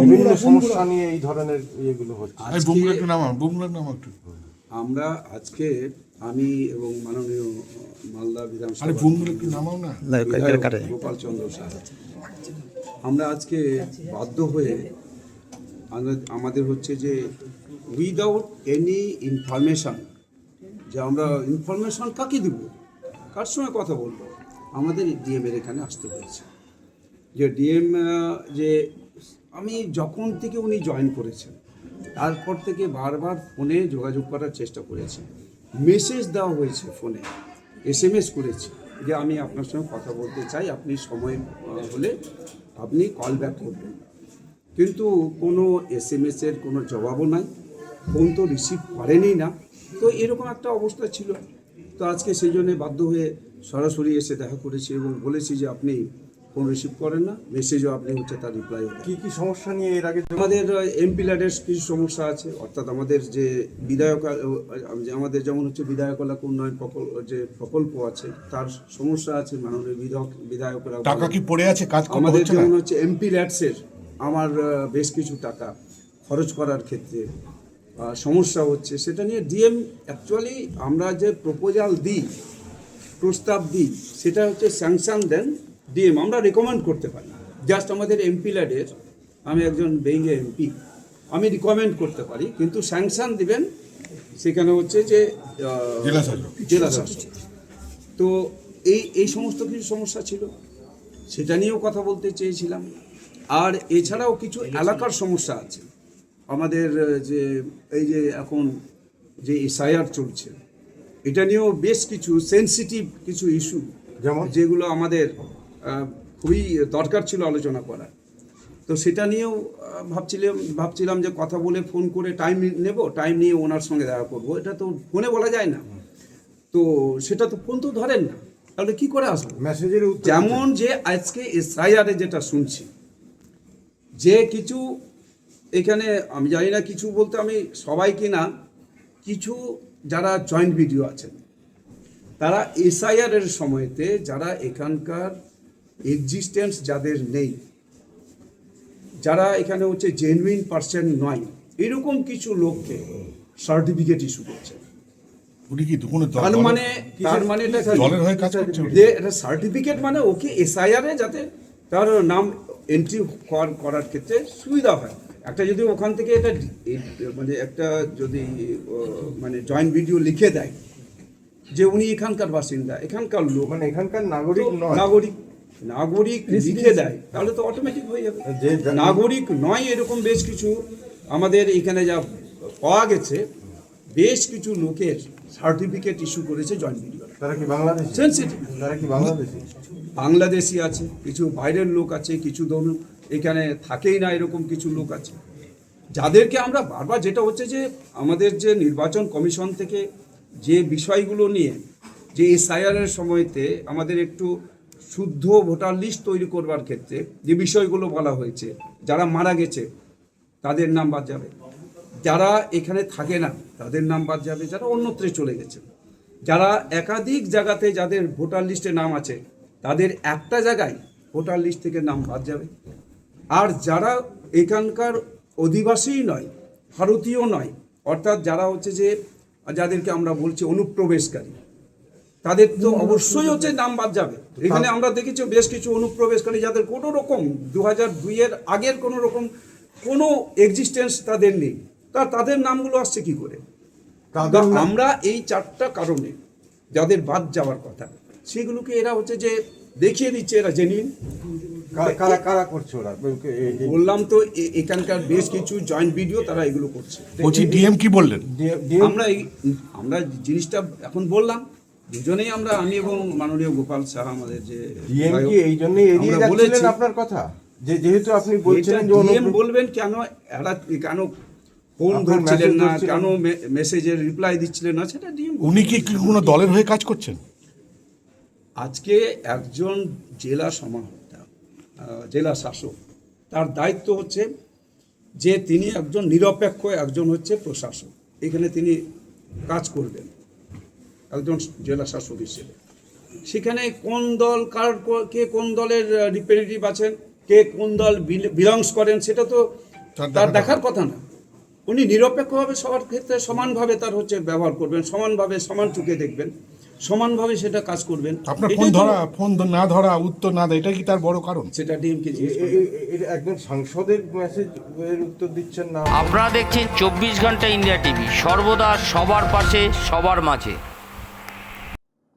বিভিন্ন সমস্যা নিয়ে এই ধরনের ইয়েগুলো হচ্ছে। একটু। আমরা আজকে আমি এবং মাননীয় মালদা বিধানসভা বুমগুলো একটু নামাও না। বিধায়ক গোপাল চন্দ্র সাহা। আমরা আজকে বাধ্য হয়ে আমরা- আমাদের হচ্ছে যে উইদাউট এনি ইনফরমেশন যে আমরা ইনফরমেশন কাকে দিব? কার সঙ্গে কথা বলব? আমাদের ডিএমের এখানে আসতে হয়েছে। যে ডিএম যে আমি যখন থেকে উনি জয়েন করেছেন, তারপর থেকে বারবার ফোনে যোগাযোগ করার চেষ্টা করেছি। মেসেজ দেওয়া হয়েছে ফোনে এস এম এস করেছি যে আমি আপনার সঙ্গে কথা বলতে চাই, আপনি সময় হলে আপনি কল ব্যাক করবেন। কিন্তু কোনো এস এম এসের কোনো জবাবও নাই ফোন তো রিসিভ করেনি না। তো এরকম একটা অবস্থা ছিল। তো আজকে সেই জন্যে বাধ্য হয়ে সরাসরি এসে দেখা করেছি এবং বলেছি যে আপনি ফোন রিসিভ করেন না মেসেজও আপনি হচ্ছে তার রিপ্লাই কি কি সমস্যা নিয়ে এর আগে আমাদের এমপি ল্যাডের কিছু সমস্যা আছে অর্থাৎ আমাদের যে বিধায়ক যে আমাদের যেমন হচ্ছে বিধায়ক এলাকা উন্নয়ন প্রকল্প যে প্রকল্প আছে তার সমস্যা আছে মাননীয় বিধায়ক বিধায়করা টাকা কি পড়ে আছে? কাজ আমাদের হচ্ছে যেমন হচ্ছে এমপি ল্যাডসের আমার বেশ কিছু টাকা খরচ করার ক্ষেত্রে সমস্যা হচ্ছে। সেটা নিয়ে ডিএম অ্যাকচুয়ালি আমরা যে প্রপোজাল দিই প্রস্তাব দিই সেটা হচ্ছে স্যাংশন দেন। ডিএম আমরা রেকমেন্ড করতে পারি। জাস্ট আমাদের এমপি ল্যাডের আমি একজন বেঙ্গে এমপি আমি রিকমেন্ড করতে পারি কিন্তু স্যাংশন দিবেন সেখানে হচ্ছে যে জেলা শাসক। তো এই এই সমস্ত কিছু সমস্যা ছিল। সেটা নিয়েও কথা বলতে চেয়েছিলাম। আর এছাড়াও কিছু এলাকার সমস্যা আছে। আমাদের যে এই যে এখন যে এসআইআর চলছে এটা নিয়েও বেশ কিছু সেনসিটিভ কিছু ইস্যু যেমন? যেগুলো আমাদের খুবই দরকার ছিল আলোচনা করার। তো সেটা নিয়েও ভাবছিলাম ভাবছিলাম যে কথা বলে ফোন করে টাইম নেব টাইম নিয়ে ওনার সঙ্গে দেখা করব। এটা তো ফোনে বলা যায় না। তো সেটা তো ফোন তো ধরেন না। তাহলে কি করে আসব? মেসেজের যেমন যে আজকে এসআইআরে যেটা শুনছি যে কিছু এখানে আমি জানি না কিছু বলতে আমি সবাই কিনা কিছু যারা জয়েন্ট ভিডিও আছেন তারা এসআইআর এর সময়তে যারা এখানকার এক্সিস্টেন্স যাদের নেই। যারা এখানে হচ্ছে জেনুইন পার্সেন্ট নয় এরকম কিছু লোককে সার্টিফিকেট ইস্যু করছে। তার মানে তার মানে হয়ে এটা সার্টিফিকেট মানে ওকে এসআইআর যাতে তার নাম এন্ট্রি করার ক্ষেত্রে সুবিধা হয়। একটা যদি ওখান থেকে এটা মানে একটা যদি মানে জয়েন্ট ভিডিও লিখে দেয় যে উনি এখানকার বাসিন্দা এখানকার লোক। মানে এখানকার নাগরিক নাগরিক নাগরিক লিখে দেয় তাহলে তো অটোমেটিক হয়ে যাবে। নাগরিক নয় এরকম বেশ কিছু আমাদের এখানে যা পাওয়া গেছে বেশ কিছু লোকের সার্টিফিকেট ইস্যু করেছে জয়েন্ট ভিডিও তারা কি বাংলাদেশি? সেন্সিটিভ তারা কি বাংলাদেশি? বাংলাদেশি আছে কিছু বাইরের লোক আছে কিছু ধরুন এখানে থাকেই না এরকম কিছু লোক আছে। যাদেরকে আমরা বারবার যেটা হচ্ছে যে আমাদের যে নির্বাচন কমিশন থেকে যে বিষয়গুলো নিয়ে যে এসআইআরের সময়তে আমাদের একটু শুদ্ধ ভোটার লিস্ট তৈরি করবার ক্ষেত্রে যে বিষয়গুলো বলা হয়েছে, যারা মারা গেছে, তাদের নাম বাদ যাবে। যারা এখানে থাকে না, তাদের নাম বাদ যাবে। যারা অন্যত্রে চলে গেছে। যারা একাধিক জায়গাতে যাদের ভোটার লিস্টে নাম আছে, তাদের একটা জায়গায় ভোটার লিস্ট থেকে নাম বাদ যাবে। আর যারা এখানকার অধিবাসীই নয়, ভারতীয় নয়, অর্থাৎ যারা হচ্ছে যে, যাদেরকে আমরা বলছি অনুপ্রবেশকারী তাদের তো অবশ্যই হচ্ছে নাম বাদ যাবে। এখানে আমরা দেখেছি বেশ কিছু অনুপ্রবেশকারী যাদের কোনো রকম দু হাজার দুইয়ের আগের কোনো রকম কোনো এক্সিস্টেন্স তাদের নেই। তা তাদের নামগুলো আসছে কি করে? আমরা এই চারটা কারণে যাদের বাদ যাওয়ার কথা সেগুলোকে এরা হচ্ছে যে দেখিয়ে দিচ্ছে এরা জেনিন কারা- কারা কারা করছে ওরা? বললাম তো এ- এখানকার বেশ কিছু জয়েন্ট ভিডিও তারা এগুলো করছে। বলছি ডিএম কি বললেন? আমরা এই আমরা জিনিসটা এখন বললাম দুজনেই আমরা আমি এবং মাননীয় গোপাল শাহ আমাদের যে ডিএম কি গায়ক, এই জন্য এড়িয়ে যাচ্ছিলেন আপনার কথা? যে যেহেতু আপনি বলছিলেন যে DM বলবেন কেন এরা কেন ফোন ধরছিলেন না কেন মেসেজের রিপ্লাই দিচ্ছিলেন না সেটা ডিএম উনি কি কোনো দলের হয়ে কাজ করছেন? আজকে একজন জেলা সমাহর্তা আহ, জেলা শাসক তার দায়িত্ব হচ্ছে যে তিনি একজন নিরপেক্ষ একজন হচ্ছে প্রশাসক। এখানে তিনি কাজ করবেন। একজন জেলা শাসক হিসেবে। সেখানে কোন দল কার কে কোন দলের রিপ্রেজেন্টেটিভ আছেন কে কোন দল বিলংস করেন সেটা তো তার দেখার কথা না। উনি নিরপেক্ষভাবে সবার ক্ষেত্রে সমানভাবে তার হচ্ছে ব্যবহার করবেন সমানভাবে সমান চোখে দেখবেন সমানভাবে সেটা কাজ করবেন। আপনার ফোন ধরা ফোন না ধরা উত্তর না দেয় এটা কি তার বড় কারণ? সেটা ডিএমকে একজন সাংসদের মেসেজ এর উত্তর দিচ্ছেন না। আপনারা দেখছেন চব্বিশ ঘণ্টা ইন্ডিয়া টিভি সর্বদা সবার পাশে সবার মাঝে।